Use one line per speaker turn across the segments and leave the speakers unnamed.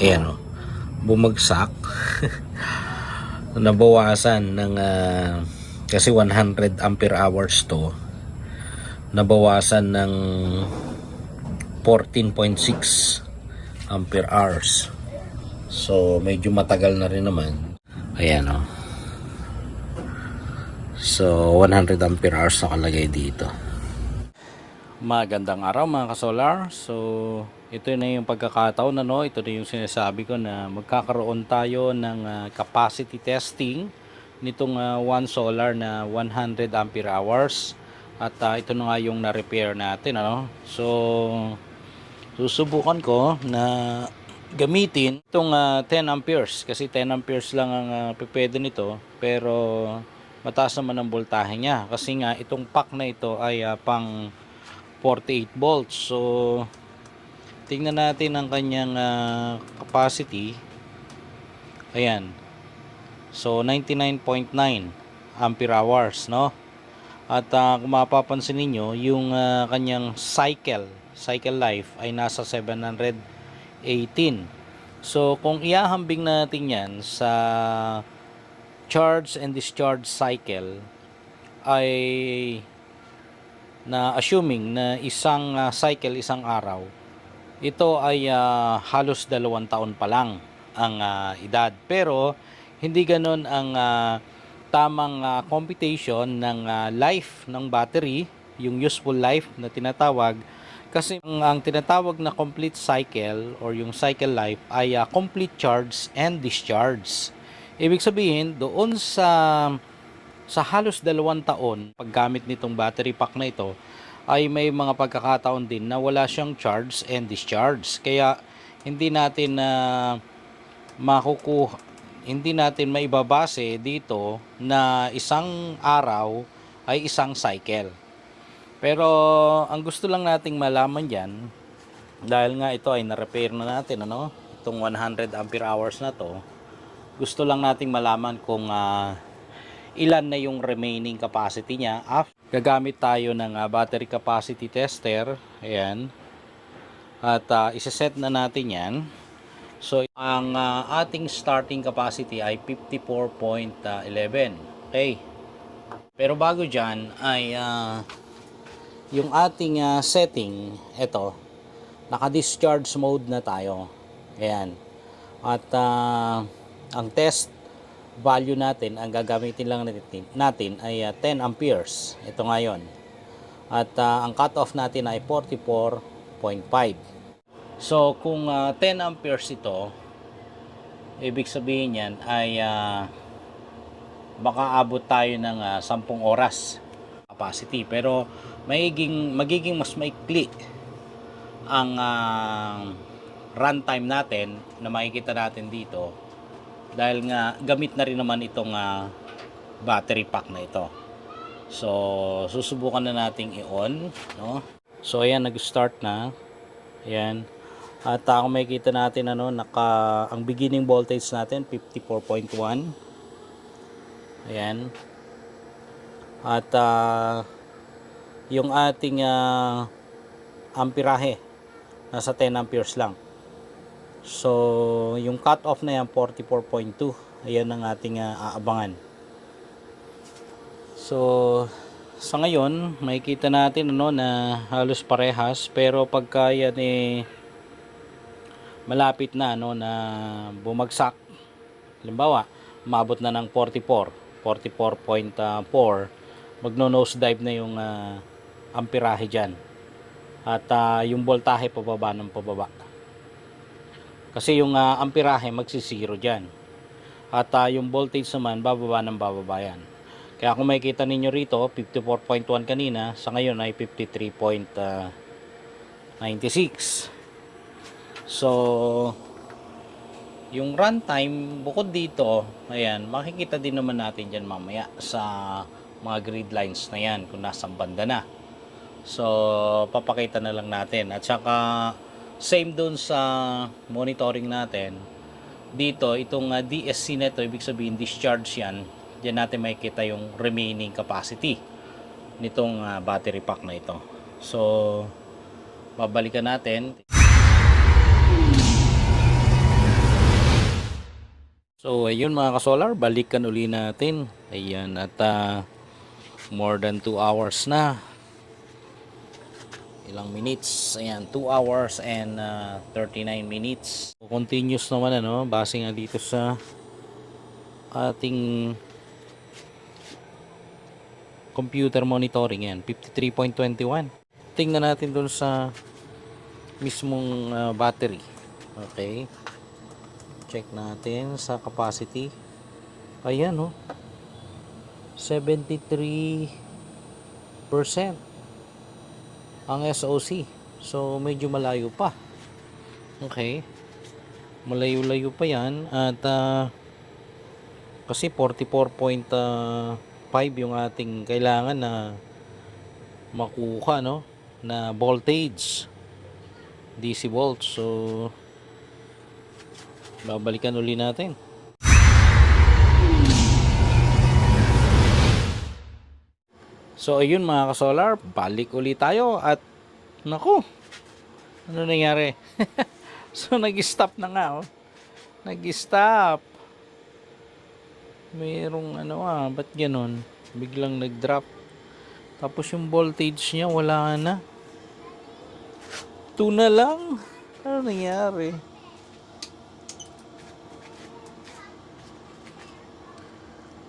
ayan o, bumagsak. Nabawasan ng, ah, kasi 100 ampere hours to, nabawasan ng 14.6 ampere hours. So, medyo matagal na rin naman. Ayan o. So, 100 ampere hours nakalagay dito. Magandang araw mga kasolar. So, ito na yung pagkakataon ano, ito na yung sinasabi ko na magkakaroon tayo ng ah, capacity testing nitong ah, one solar na 100 ampere hours. At ah, ito na nga yung na-repair natin ano. So, susubukan ko na gamitin itong ah, 10 amperes. Kasi 10 amperes lang ang uh, pwede nito. Pero mataas naman ang voltahe niya. Kasi nga itong pack na ito ay ah, pang 48 volts. So tingnan natin ang kanyang ah, capacity. Ayan. So 99.9 ampere hours no? At ah, kung mapapansin ninyo yung ah, kanyang cycle cycle life ay nasa 718 so kung iahambing natin yan sa charge and discharge cycle ay na assuming na isang ah, cycle isang araw ito ay ah, halos dalawang taon pa lang ang ah, edad. Pero hindi ganon ang ah, tamang ah, computation ng ah, life ng battery yung useful life na tinatawag. Kasi ang, ang tinatawag na complete cycle or yung cycle life ay ah, complete charge and discharge. Ibig sabihin doon sa sa halos dalawang taon paggamit nitong battery pack na ito ay may mga pagkakataon din na wala siyang charge and discharge kaya hindi natin na makukuha hindi natin maibabase dito na isang araw ay isang cycle pero ang gusto lang nating malaman diyan dahil nga ito ay na-repair na natin ano itong 100 ampere hours na to gusto lang nating malaman kung ah, ilan na yung remaining capacity niya. Af- gagamit tayo ng ah, battery capacity tester. Ayan. At uh, isa-set na natin yan. So, ang ah, ating starting capacity ay 54.11. Okay. Pero bago dyan ay ah, yung ating ah, setting, ito, naka-discharge mode na tayo. Ayan. At ah, ang test value natin, ang gagamitin lang natin, natin ay ah, 10 amperes. Ito ngayon. At ah, ang cutoff natin ay 44.5. So, kung ah, 10 amperes ito, ibig sabihin yan ay ah, baka abot tayo ng ah, 10 oras capacity. Pero, magiging, magiging mas maikli ang ah, runtime natin na makikita natin dito dahil nga gamit na rin naman itong ah, battery pack na ito. So susubukan na nating i-on no? so ayan nag-start na. Ayan. At uh, makikita natin ano naka ang beginning voltage natin 54.1 ayan. At ah, yung ating ah, amperahe nasa 10 amperes lang So, yung cut off na yan 44.2. Ayan ang ating ah, aabangan. So, sa ngayon, makikita natin ano na halos parehas pero pagka yan eh malapit na ano na bumagsak. Halimbawa, umabot na ng 44, 44.4, magno nose dive na yung ah, amperahe diyan. At ah, yung voltahe pababa ng pababa. Kasi yung uh, amperahe magsisiro dyan. At uh, yung voltage naman bababa ng bababa yan. Kaya kung makikita ninyo rito, 54.1 kanina, sa ngayon ay 53.96. So, yung runtime, bukod dito, ayan, makikita din naman natin dyan mamaya sa mga grid lines na yan kung nasang banda na. So, papakita na lang natin. At saka, same doon sa monitoring natin dito itong uh, DSC nito ibig sabihin discharge yan diyan natin makikita yung remaining capacity nitong uh, battery pack na ito so babalikan natin So ayun mga kasolar, balikan uli natin. Ayan at ah, more than 2 hours na. Ilang minutes? Ayan, 2 hours and ah, 39 minutes. So, continuous naman ano, base nga dito sa ating computer monitoring yan, 53.21. Tingnan natin dun sa mismong ah, battery. Okay. Check natin sa capacity. Ayan, oh. 73% ang SOC. So, medyo malayo pa. Okay. Malayo-layo pa yan. At, ah, kasi 44.5 yung ating kailangan na makuha, no? Na voltage. DC volts. So, babalikan uli natin. So ayun mga kasolar, balik uli tayo at naku, ano nangyari? so nag-stop na nga oh. Nag-stop. Mayroong ano ah, ba't ganon? Biglang nag-drop. Tapos yung voltage niya wala na. 2 na lang. Ano nangyari?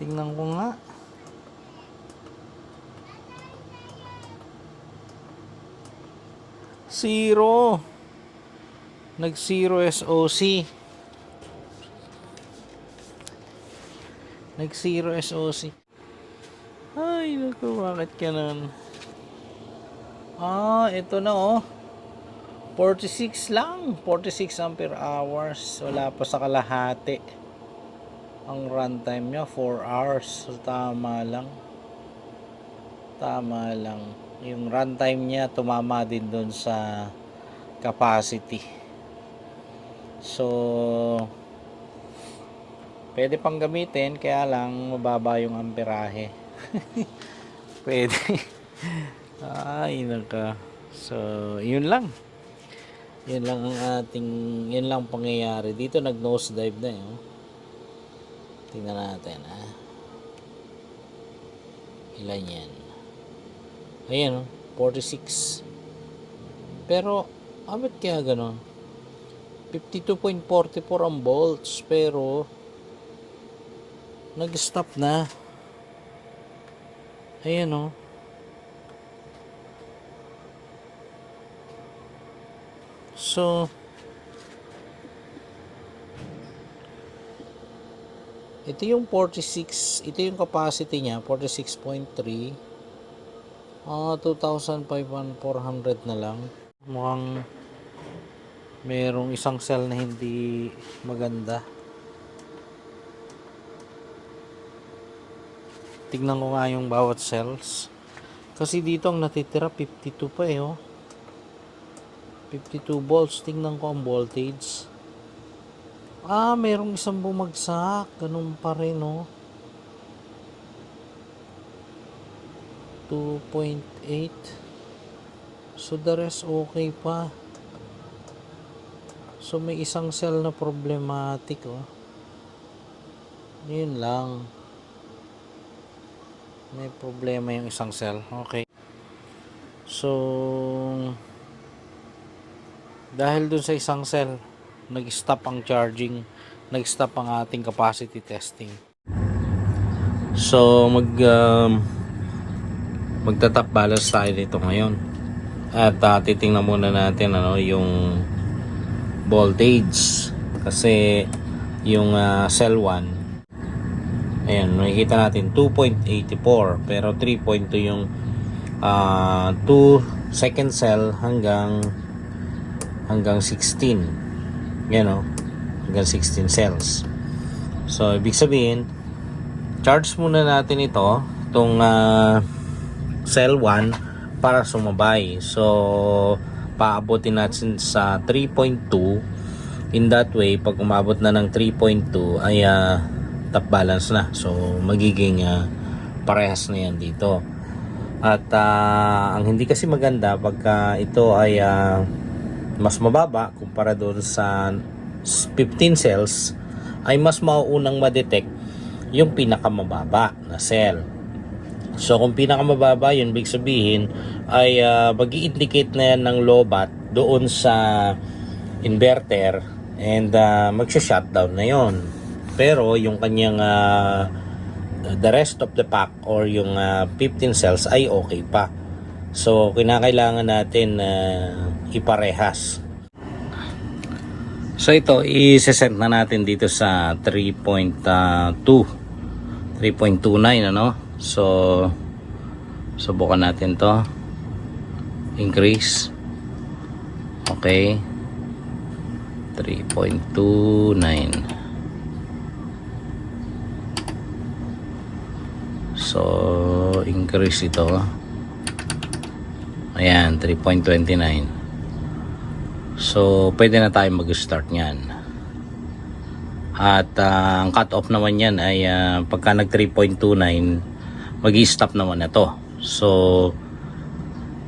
Tingnan ko nga. Zero. Nag-zero SOC. Nag-zero SOC. Ay, naku, bakit ganun? Ah, ito na oh. 46 lang. 46 ampere hours. Wala pa sa kalahati. Ang runtime niya 4 hours. So, tama lang. Tama lang. Yung runtime niya tumama din doon sa capacity. So, pwede pang gamitin kaya lang mababa yung amperahe. pwede. Ay, naka. So, yun lang. Yun lang ang ating, yun lang pangyayari. Dito nag nose dive na yun. Tingnan natin ha. Ilan yan? Ayan oh, 46. Pero, ah, kaya ganon? 52.44 ang volts, pero nag-stop na. Ayan oh. So, ito yung 46, ito yung capacity niya, 46.3. Ah, 2,500 na lang. Mukhang merong isang cell na hindi maganda. Tignan ko nga yung bawat cells. Kasi dito ang natitira 52 pa eh oh. 52 volts. Tingnan ko ang voltage. Ah, merong isang bumagsak. Ganun pa rin, oh. 2.8. So, the rest okay pa. So, may isang cell na problematic, oh. Yun lang. May problema yung isang cell. Okay. So, dahil dun sa isang cell nag-stop ang charging nag-stop ang ating capacity testing so mag um, magta-top balance tayo dito ngayon. At uh, titingnan muna natin ano yung voltage. Kasi yung uh, cell 1 ayan nakikita natin 2.84 pero 3.2 yung uh, 2 second cell hanggang hanggang 16 yan o hanggang 16 cells. So ibig sabihin charge muna natin ito itong uh, cell 1 para sumabay. So paabotin natin sa 3.2 in that way pag umabot na ng 3.2 ay uh, top balance na. So magiging uh, parehas na yan dito. At uh, ang hindi kasi maganda pagka ito ay uh, mas mababa kumpara doon sa 15 cells ay mas mauunang ma-detect yung pinakamababa na cell. So kung pinakamababa yun, big sabihin ay uh, mag indicate na yan ng lobat doon sa inverter and uh, magsha-shutdown na yon. Pero yung kanyang uh, the rest of the pack or yung uh, 15 cells ay okay pa. So kinakailangan natin na uh, iparehas. So ito, i-send na natin dito sa 3.2 3.29 ano. So subukan natin 'to. Increase. Okay. 3.29. So increase ito. Ayan, 3.29. So, pwede na tayo mag-start niyan. At ah, ang cut-off naman yan ay ah, pagka nag 3.29, mag stop naman na to. So,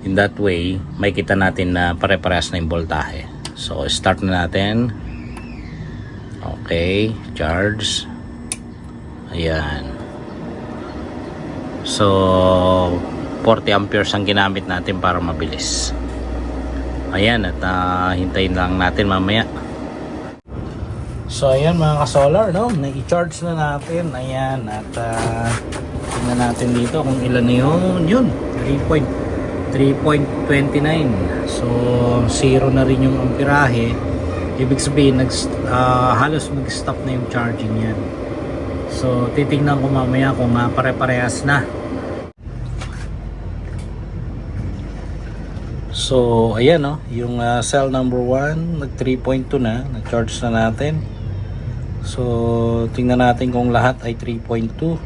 in that way, may kita natin na pare-parehas na yung voltahe. So, start na natin. Okay, charge. Ayan. So, 40 amperes ang ginamit natin para mabilis. Ayan, at ah, hintayin lang natin mamaya. So ayan mga ka-solar, no? Na-charge na natin. Ayan, at uh, tingnan natin dito kung ilan na yun. Yun, 3.3.29. So, zero na rin yung amperahe. Ibig sabihin, nag, ah, halos mag-stop na yung charging yan. So, titingnan ko mamaya kung uh, pare-parehas na. So, ayan no, yung uh, cell number 1, nag 3.2 na, nag-charge na natin. So, tingnan natin kung lahat ay 3.2.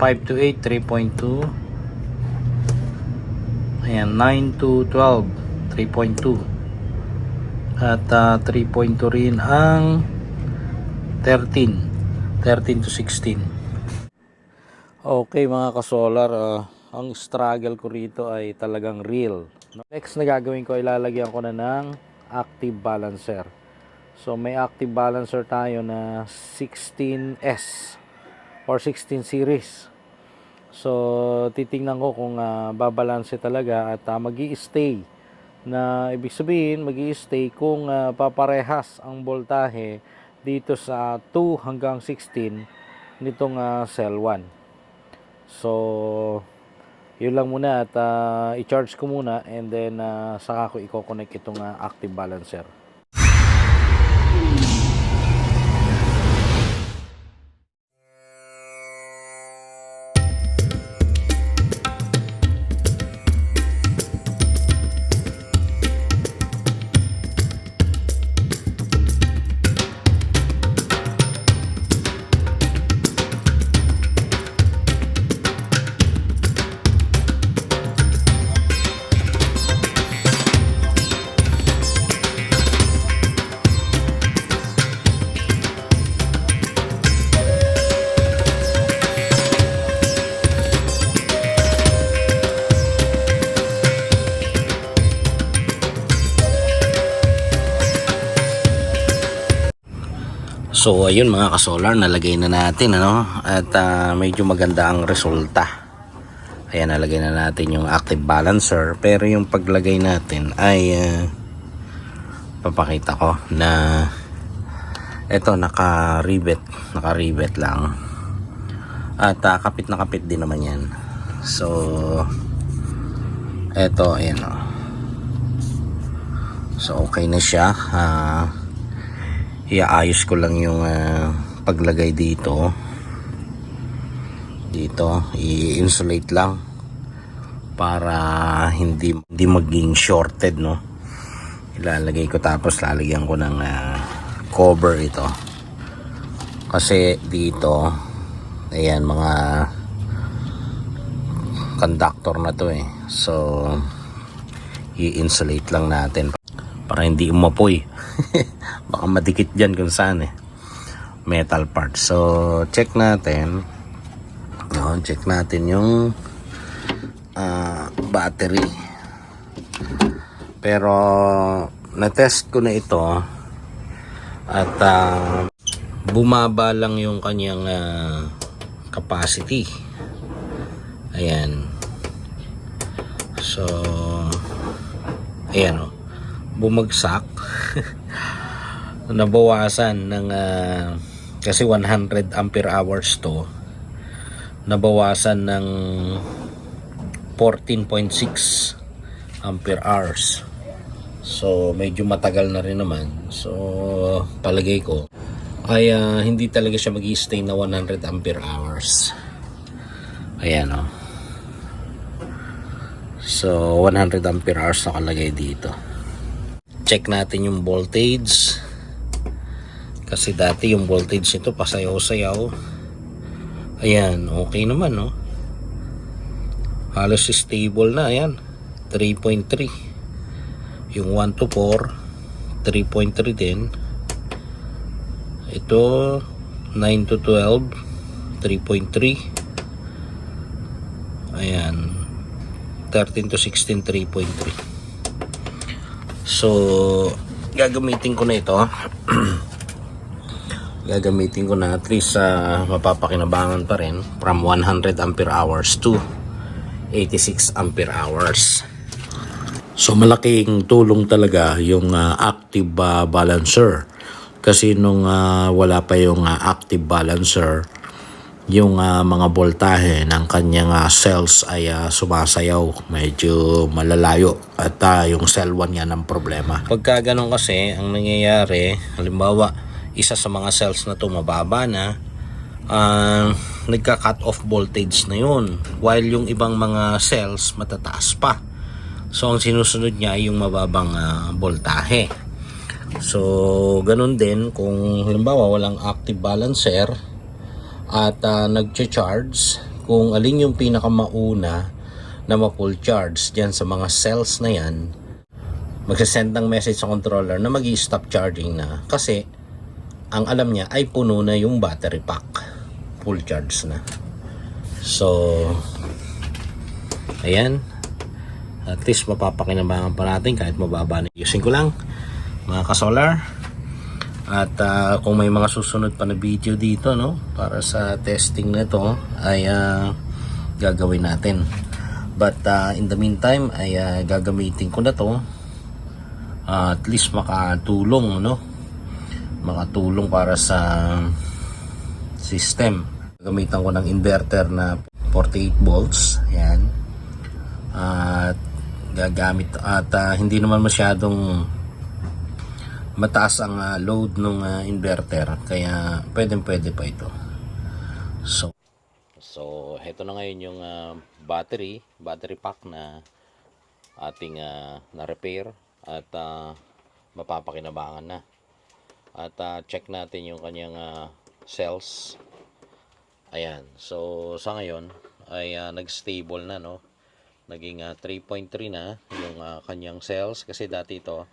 5 to 8, 3.2. Ayan, 9 to 12, 3.2. At uh, 3.2 rin ang 13, 13 to 16. Okay mga kasolar, uh, ang struggle ko rito ay talagang real. Next na gagawin ko, ilalagyan ko na ng active balancer. So may active balancer tayo na 16S or 16 series. So titingnan ko kung uh, babalanse talaga at uh, magi stay na ibig sabihin magi stay kung uh, paparehas ang voltahe dito sa 2 hanggang 16 nitong uh, cell 1. So yun lang muna at uh, i-charge ko muna and then uh, saka ko i-connect itong uh, active balancer. So ayun mga kasolar, nalagay na natin ano at ah, medyo maganda ang resulta. Ayan nalagay na natin yung active balancer pero yung paglagay natin ay ah, papakita ko na eto naka-rivet, naka-rivet lang. At ah, kapit na kapit din naman 'yan. So eto ayan oh. So okay na siya. Ah iaayos ko lang yung uh, paglagay dito. Dito i-insulate lang para hindi hindi maging shorted no? Ilalagay ko tapos lalagyan ko ng uh, cover ito. Kasi dito ayan mga conductor na to eh. So i-insulate lang natin para hindi umapoy baka madikit dyan kung saan eh metal part so check natin no, check natin yung uh, battery pero na-test ko na ito At ah, bumaba lang yung kanyang ah, capacity. Ayan. So, ayan o. Bumagsak. Nabawasan ng ah, kasi 100 ampere hours to. Nabawasan ng 14.6 ampere hours. So, medyo matagal na rin naman. So, palagay ko ay ah, hindi talaga siya mag stay na 100 ampere hours. Ayan o. So, 100 ampere hours nakalagay dito. Check natin yung voltage. Kasi dati yung voltage nito pasayaw-sayaw. Ayan, okay naman no. Halos stable na, ayan. 3.3. Yung 1 to 4, 3.3 din. Ito, 9 to 12, 3.3. Ayan. 13 to 16, 3.3. So, gagamitin ko na ito. gagamitin ko na at least sa mapapakinabangan pa rin from 100 ampere hours to 86 ampere hours. So malaking tulong talaga yung ah, active ah, balancer. Kasi nung ah, wala pa yung ah, active balancer, yung ah, mga voltahe ng kanyang ah, cells ay ah, sumasayaw, medyo malalayo at ah, yung cell 1 yan ang problema. Pagka ganun kasi, ang nangyayari, halimbawa, isa sa mga cells na to mababa na, ah, nagka-cut off voltage na yun while yung ibang mga cells matataas pa. So ang sinusunod niya ay yung mababang ah, voltahe. So ganun din kung halimbawa walang active balancer at ah, nagcha-charge kung alin yung pinakamauna na ma-full charge diyan sa mga cells na yan magsasend ng message sa controller na mag stop charging na. Kasi ang alam niya ay puno na yung battery pack. Full charge na. So ayan. At least mapapakinabangan pa natin kahit mababa na using ko lang mga kasolar at ah, kung may mga susunod pa na video dito no para sa testing na to ay ah, gagawin natin. But ah, in the meantime ay ah, gagamitin ko na to. Ah, at least makatulong no? Makatulong para sa system. Gamitan ko ng inverter na 48 volts ayan. At gagamit at ah, hindi naman masyadong mataas ang ah, load ng ah, inverter. Kaya pwedeng pwede pa ito. So so heto na ngayon yung ah, battery battery pack na ating ah, na repair at ah, mapapakinabangan na. At ah, check natin yung kanyang ah, cells. Ayan. So sa ngayon ay ah, nag-stable na no? Naging ah, 3.3 na yung ah, kanyang cells. Kasi dati ito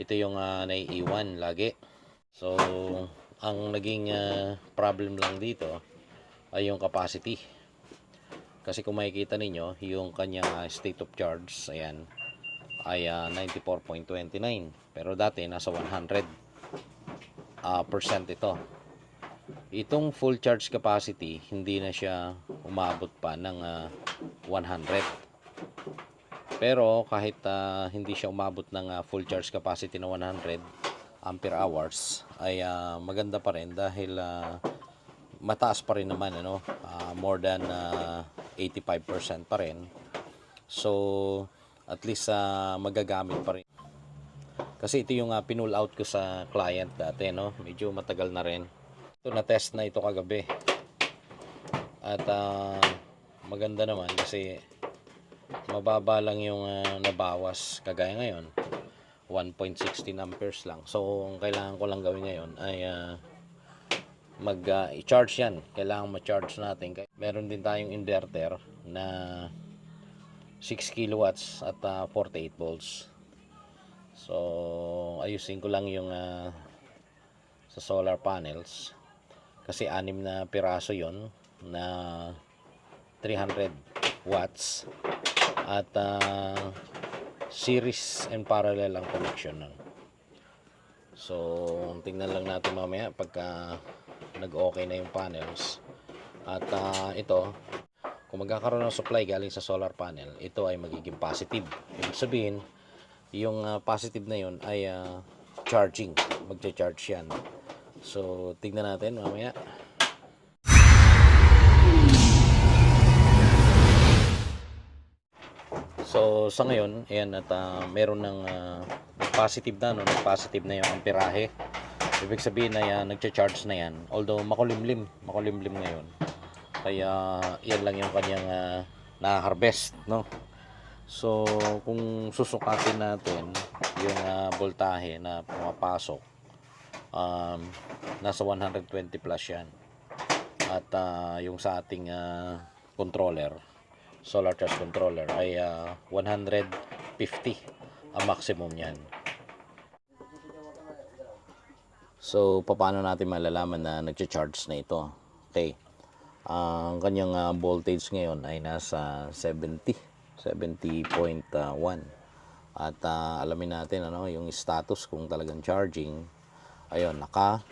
ito yung ah, naiiwan lagi. So ang naging ah, problem lang dito ay yung capacity. Kasi kung makikita ninyo yung kanyang ah, state of charge ayan ay ah, 94.29 pero dati nasa 100 ah, percent ito. Itong full charge capacity hindi na siya umabot pa ng ah, 100 pero kahit ah, hindi siya umabot ng ah, full charge capacity na 100 ampere hours ay ah, maganda pa rin dahil ah, mataas pa rin naman ano ah, more than ah, 85% pa rin so at least ah, magagamit pa rin kasi ito yung uh, pinull out ko sa client dati, no? Medyo matagal na rin. Ito na test na ito kagabi. At ah, maganda naman kasi mababa lang yung ah, nabawas kagaya ngayon. 1.16 amperes lang. So, ang kailangan ko lang gawin ngayon ay ah, mag ah, i-charge yan. Kailangan ma-charge natin. Meron din tayong inverter na 6 kilowatts at ah, 48 volts. So, ayusin ko lang yung ah, sa solar panels. Kasi anim na piraso yon na 300 watts. At ah, series and parallel ang connection nun. So, tingnan lang natin mamaya pagka nag-okay na yung panels. At ah, ito, kung magkakaroon ng supply galing sa solar panel, ito ay magiging positive. Ibig sabihin, yung ah, positive na yun ay ah, charging. Magcha-charge yan. So, tingnan natin mamaya. So, sa ngayon, ayan, at ah, meron ng ah, positive na, no? Nag-positive na yung amperahe. Ibig sabihin na yan, nagcha-charge na yan. Although, makulimlim. Makulimlim ngayon. Kaya, yan lang yung kanyang ah, na-harvest, no? So, kung susukatin natin yung ah, voltahe na pumapasok, um, nasa 120 plus yan. At ah, yung sa ating ah, controller, solar charge controller ay ah, 150 ang maximum niyan. So, paano natin malalaman na nagcha-charge na ito? Okay. Ang kanyang ah, voltage ngayon ay nasa 70, 70.1. At ah, alamin natin ano yung status kung talagang charging. Ayun, naka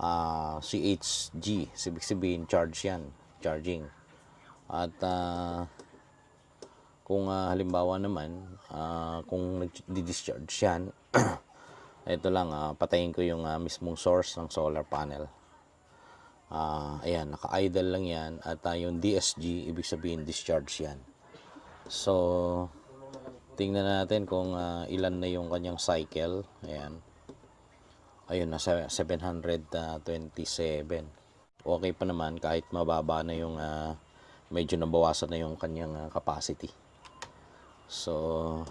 ah, CHG, ibig sabihin charge yan, charging. At ah, kung ah, halimbawa naman, ah, kung nag-discharge yan, ito lang, ah, patayin ko yung ah, mismong source ng solar panel. Ah, ayan, naka-idle lang yan. At ah, yung DSG, ibig sabihin discharge yan. So, tingnan natin kung ah, ilan na yung kanyang cycle. Ayan. Ayun, nasa 727. Okay pa naman kahit mababa na yung ah, medyo nabawasan na yung kanyang ah, capacity. So,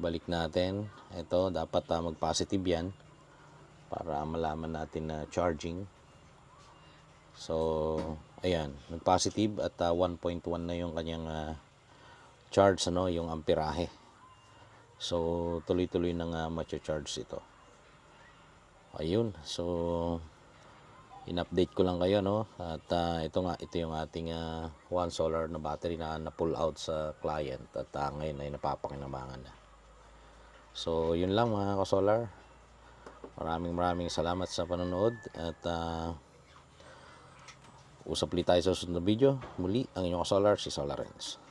balik natin. Ito, dapat ah, mag-positive yan para malaman natin na charging. So, ayan, nag-positive at ah, 1.1 na yung kanyang ah, charge, ano, yung amperahe. So, tuloy-tuloy na nga matcha-charge ito. Ayun, so, in-update ko lang kayo, no? At ah, ito nga, ito yung ating ah, one solar na battery na na-pull out sa client at ah, ngayon ay napapakinabangan na. So, yun lang mga ka-solar. Maraming maraming salamat sa panonood at ah, usap ulit tayo sa susunod na video. Muli, ang inyong ka-solar, si Solar Renz.